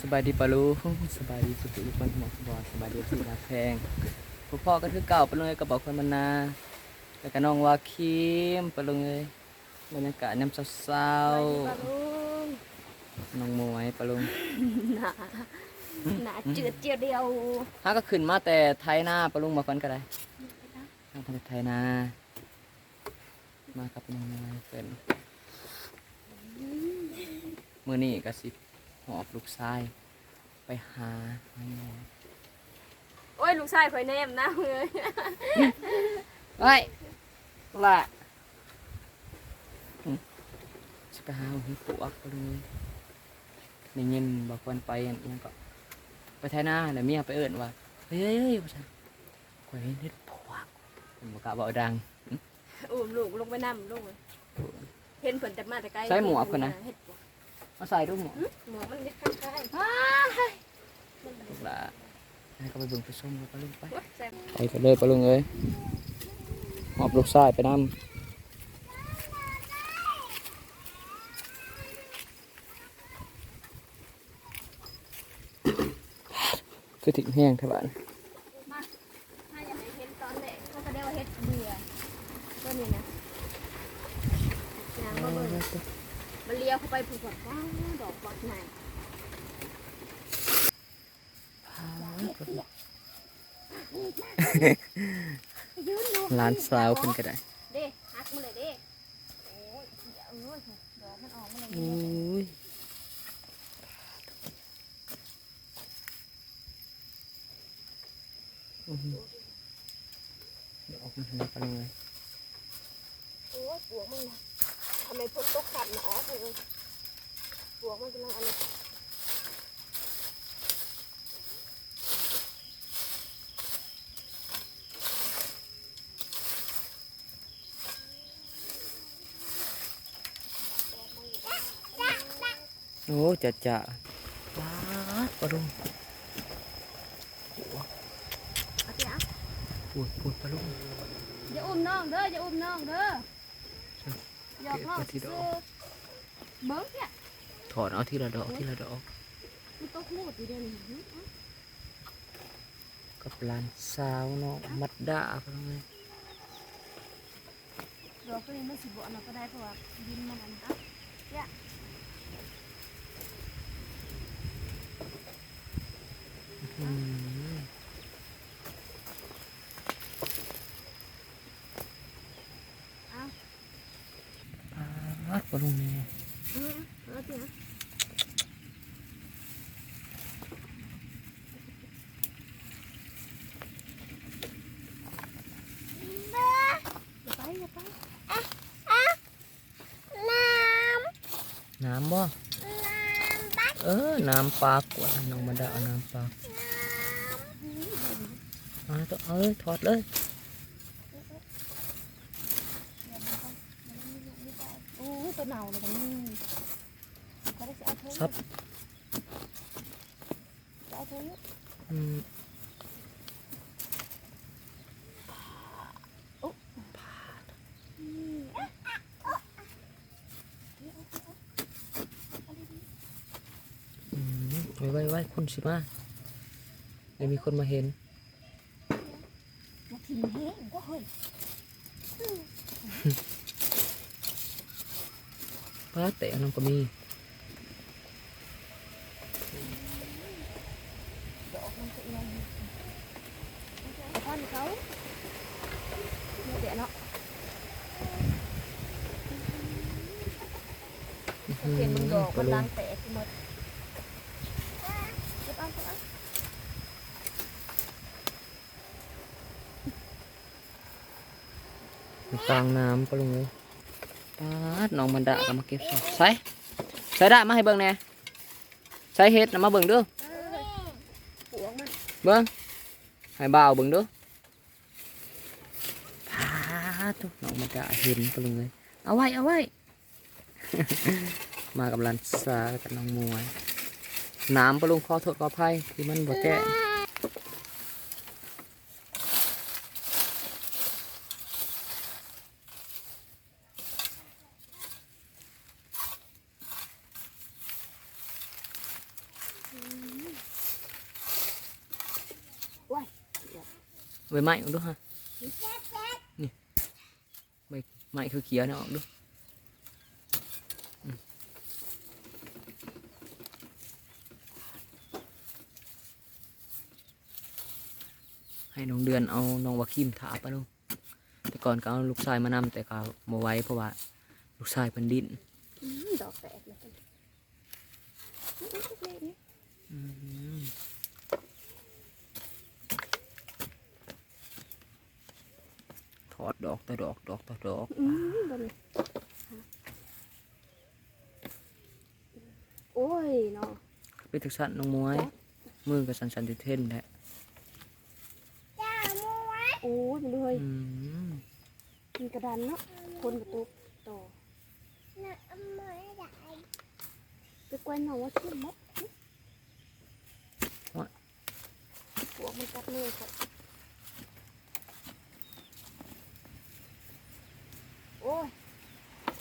สบายดีปะลูกสบายดีสุดทุกคนหมดบอสบายดีสุดรักแพงพ่อพ่อก็คือเก่าปะลุงเอ้ยกระบอกคนมันนาแล้วก็น้องวาคิมปะลุงเอ้ยบรรยากาศน้ำเศร้าปลาลุงๆน้องมวยปะลุงหนาหนาเจือดเจียวเดียวถ้าก็ขึ้นมาแต่ไทยหน้าปะลุงมาก่อนก็ได้ทางไทยหน้ามากับน้องมวยเป็นมือนี้ก็สิ หอบลูกชายไปหาน้องมวยโอ้ยลูกชายข่อยแนมนะเฮ้ยเฮ้ยละอืมสิไปหาหิปวกไปเลยในเงินบอกวันไปอันนี้ก็ไปไทยหน้าแล้วเมียไปเอิ้นว่าเฮ้ยเฮ้ยเฮ้ยว่าฉันข่อยเห็นเฮ็ดปวกผมบอกกล้าบอกดังอุ้มลูกลงไปนั่ลูกเห็นผลจากมาแต่ไกลใส่หมวกก่อนนะเฮ็ดบ่ มาใส่รูปหมอหมวกมันเล็กข้างใกล้ละให้ก็ไปเบิ่งไปส้มแล้วก็ลงไปโอ๊ยใส่ไปกันเลยปะลุงเอ้ยหอบลูกชายไปนำคือถึงแห้งเท่าบ้านมาถ้าอยากให้เห็นตอนแรกเขาก็ได้ว่าเฮ็ดเบื่อตัวนี้นะยางมาเบิ่ง มันเลี้ยวเข้าไปผูกกับว้าวดอกบักใหญ่ยืนดูร้านสาวเพิ่นก็ได้เด้หักมาเลยเด้โอ้ยเดี๋ยวเอ้ยดอกมันออกมาเลยโอ้ยอื้อหือเดี๋ยวออกมาหากันเลยโอ้ยปวกมันน่ะ ทำไมพ้นตกขัดนะอ๋อเธอปวกมันกำลังอันนี้โอ้จะจะว้าดปลาลุงเอาสิอะปวดปวดปลาลุงอย่าอุ้มน้องเด้ออย่าอุ้มน้องเด้อหยอกน้อง เก็บไว้ที่ดซื้ออกเบิ้งเนี่ยถอนเอาทีละดอกทีละดอกมันตกลูดอยู่เดี๋ยวนี้หึกับร้านสาวเนาะมัดดาปลาลุงเลยดอกตัวนี้ไม่สิบอันเราก็ได้เพราะว่าดินมันอันนั้นเนี่ยอืม เอา ปลาดปลาลุงเนี่ย เอาเอาสิอะอย่าไปอย่าไป น้ำ บ่เออ น้ำปลากกว่าน้องมาดาเอาน้ำปลาเอาตัวเอ้ยถอดเลยโอ้ยตัวเน่าเลยกันนี่ก็ได้สิเอาเธอซับเอาเธออืมอืมไว้ไว้ไว้คน สิมาเดี๋ยวมีคนมาเห็นมาทิ้งแห้งก็เฮ้ยป้าแต่น้องก็มีดอกมันจะเอียงท่านเขาเดี๋ยวเนาะอืมเห็นมึงดอกปมัลานลุล้างงแตกหมดเก็บเอาเก็บเอา อยู่ กลางน้ำปลาลุงเลยปาดน้องมันดาก็มาเก็บใส่ใส่ใส่ดามาให้เบิ่งแหน่ใส่เฮ็ดนะมาเบิ่งเด้อปวกมันเบิ่งให้บ่าวเบิ่งเด้อพาทุกน้องมันดาเห็นปลาลุงเลยเอาไว้เอาไว้ มากับหลันสากับน้องมวยน้ำปลาลุงขอโทษขออภัยที่มันบ่แก้ ใบไม้ออกดูฮะนี่ใบไม้คือเขียวนี่ยออกดูให้น้องเดือนเอาน้องวาคิมถาไปลูกแต่ก่อนก็เอาลูกชายมานำแต่ก็มาไว้เพราะว่า ลูกชายเป็นดินดอกแตกเลย อืมถ อดดอกต่อดอกดอกต่อดอกอืมบนโอ้ยเนาะไปถึกสันน้องมวย มือกับสันสันติเทนแหละโอ้ยมันด้วยอืมมีกระดานเนาะคนประตูโตไปกวนหน่อยว่าขึ้นมั้ปวกมันกัดมือค่ะโอ้ย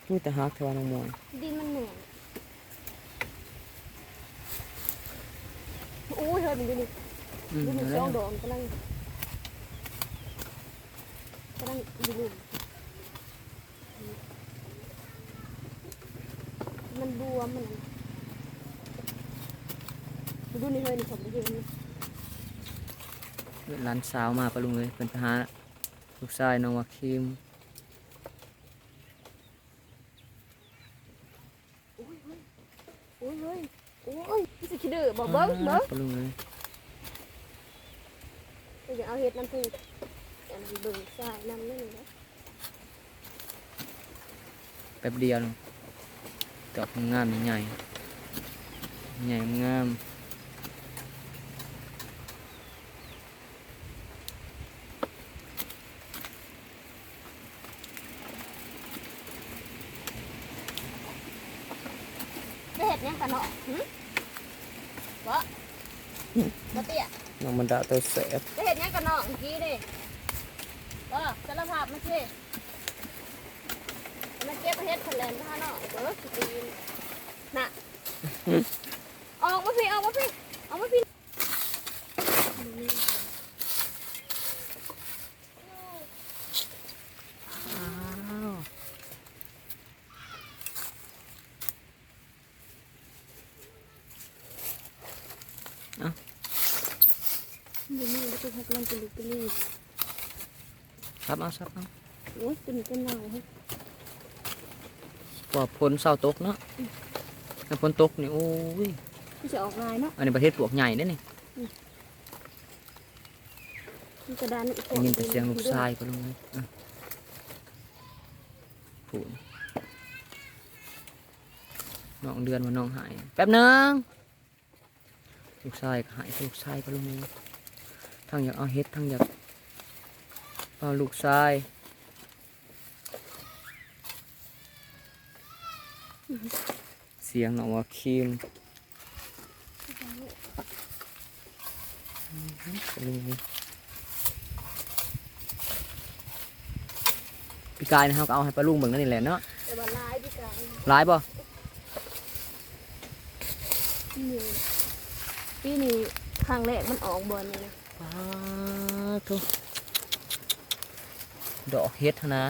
พูดแต่ฮักเทวาน้องมวยดินมันเหนื่อยโอ้ยเฮ้ยมันอยู่นี่อืมอยู่นี่เอาช่แล้อวงโดนกำลังกำลังอยู่นี่มันบวมมันนั่นดูนี่เฮ้ยนี่ผมไม่เห็นนี่หลานสาวมาปะลุงเลยเป็นทหารลูกชายน้องวาคิม โอ้ยเฮ้ยโอ้ยเฮ้ย โอ้ยพี่สิคิดดื้อบอกเบิ้งเบิ้งปะลุงเลยเดี๋ยวเอาเห็ดน้ำผึ้งอันนั้นเบิ้งใส่น้ำนั่นเลยแป๊บเดียวนึงดอกงามใหญ่ใหญ่งาม ได้เห็ดยังกั นเนาะหึบ่บ่เตี้ยน้องมันดาตัวแสบได้เห็ดยังกันเนาะเมื่อกี้ดิบ่สารภาพมาเช่มาเก็บเห็ดคนแลนท่าเนาะเบิ้งสตีนน่ะออกมาพี่ออกมาพี่ออกมาพี่ อ้าว นี่นี่แล้วก็พักมันเป็นลูกเป็นนี่ครับเอาครับเอาโอ้ยเป็นเป็นเงาเฮ้ยพอฝนเศร้าตกเนาะถ้าฝนตกนี่โอ้ยที่จะออกลายเนาะอันนี้ประเทศปลวกใหญ่เด้อนี่มีกระดานอีกได้ยินแต่เสียงลูกชายปะลุงเลยอะผูนน้องเดือนว่าน้องหาย แป๊บหนึงลูกชายก็หายลูกชายปะลุงเลย ทั้งอยากเอาเฮ็ดทั้งอยากเอาลูกชายเสียงน้องว่าคิมปะลุงเลยพี่กายนะครับก็เอาให้ปลาลุงเบิ่งนั่นนี่แหละเนาะแต่ว่าลายพี่กลางร้ายบ่นี่ปีนี้ครั้งแรกมันออกบอลเลยนะ ป้าทุดอกเฮ็ดหั้นนะ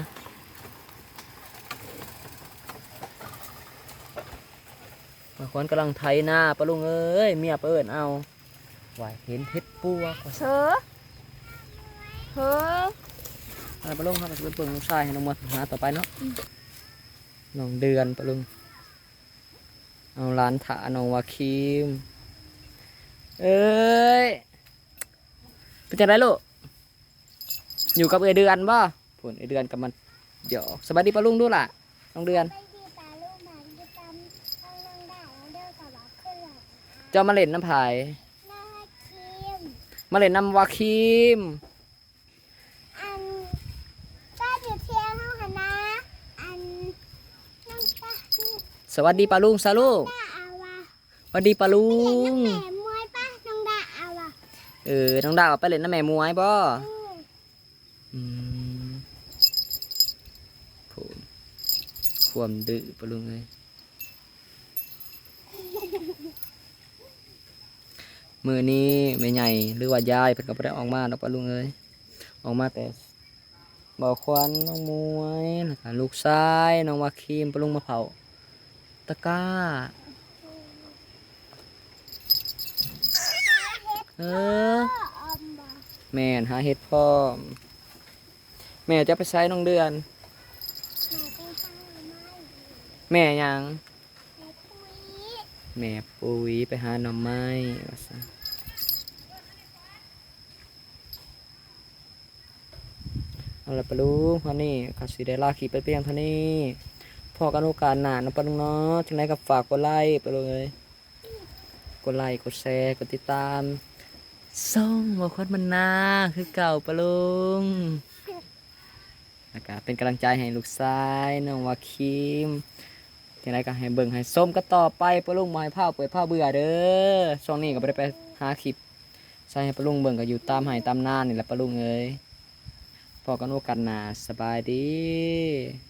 บางคนกำลังไถหน้าปลาลุงเอ้ยเมียเปิดเอาไหวเห็นเฮ็ดปัวก่อนเธอเธออะไรปลาลุงครับจะเป็นเปิงลูกชายให้น้องมาหาต่อไปเนาะน้องเดือนปลาลุงเอาร้านถาน้องวาคิมเอ้ย เป็นจังไรลูกอยู่กับเอเดือนบ่ผลเอเดือนกับมันเดี๋ยวสบายดีปลาลุงดูล่ะน้องเดือนไปที่ตาลูกหมันที่ตามเอาลงได้แล้วเดี๋ยวสวัสดิ์ขึ้นหลังเจ้ามาเล่นน้ำผายหน้าครีมมาเล่นน้ำวาคิมอันก็อยู่เที่ยวห้องคณะอันน้องตาสวัสดีปลาลุงซาลูกตาเอาวะสวัสดีปลาลุเห็นน้อง เออน้องดาวไปเล่นน้ำแม่มวยบ่อืมอืมผมความดื้อปะลุงเลยมือนี้ไม่ใหญ่หรือว่ายายเพิ่นก็บ่ได้ออกมาดอกปะลุงเอ้ยออกมาแต่บ่าควันน้องมวยแล้วก็ลูกชายน้องวาครีมปะลุงมาเผาตะกร้า เออพ่อออมบอกแม่นหาเฮ็ดพร้อมแม่จะไปใช้น้องเดือน แม่ไปทางไหนแม่หยัง แม่คุยแม่ปุ๋ยไปหาหน่อไม้ว่าซั่นเอาละปะลุงวันนี้ก็สิได้ลาคลิปไปเพียงเท่านี้พอกันโอกาสหน้าเนาะปะลุงเนาะจังไดก็ฝากกดไลค์ไปเลย กดไลค์กดแชร์กดติดตาม ส่องบ่คนมันนาคือเก่าปะลุงแล้วก็เป็นกำลังใจให้ลูกชายน้องวาคิมจังไดก็ให้เบิ่งให้ส้มก็ต่อไปปะลุงบ่ให้ผ้าเปิดผ้าเบื่อเด้อช่วงนี้ก็บ่ได้ไปหาคลิปใส่ให้ปะลุงเบิ่งก็อยู่ตามไห้ตามนานี่แหละปะลุงเอ้ยพอกันโอกาสหน้าสบายดี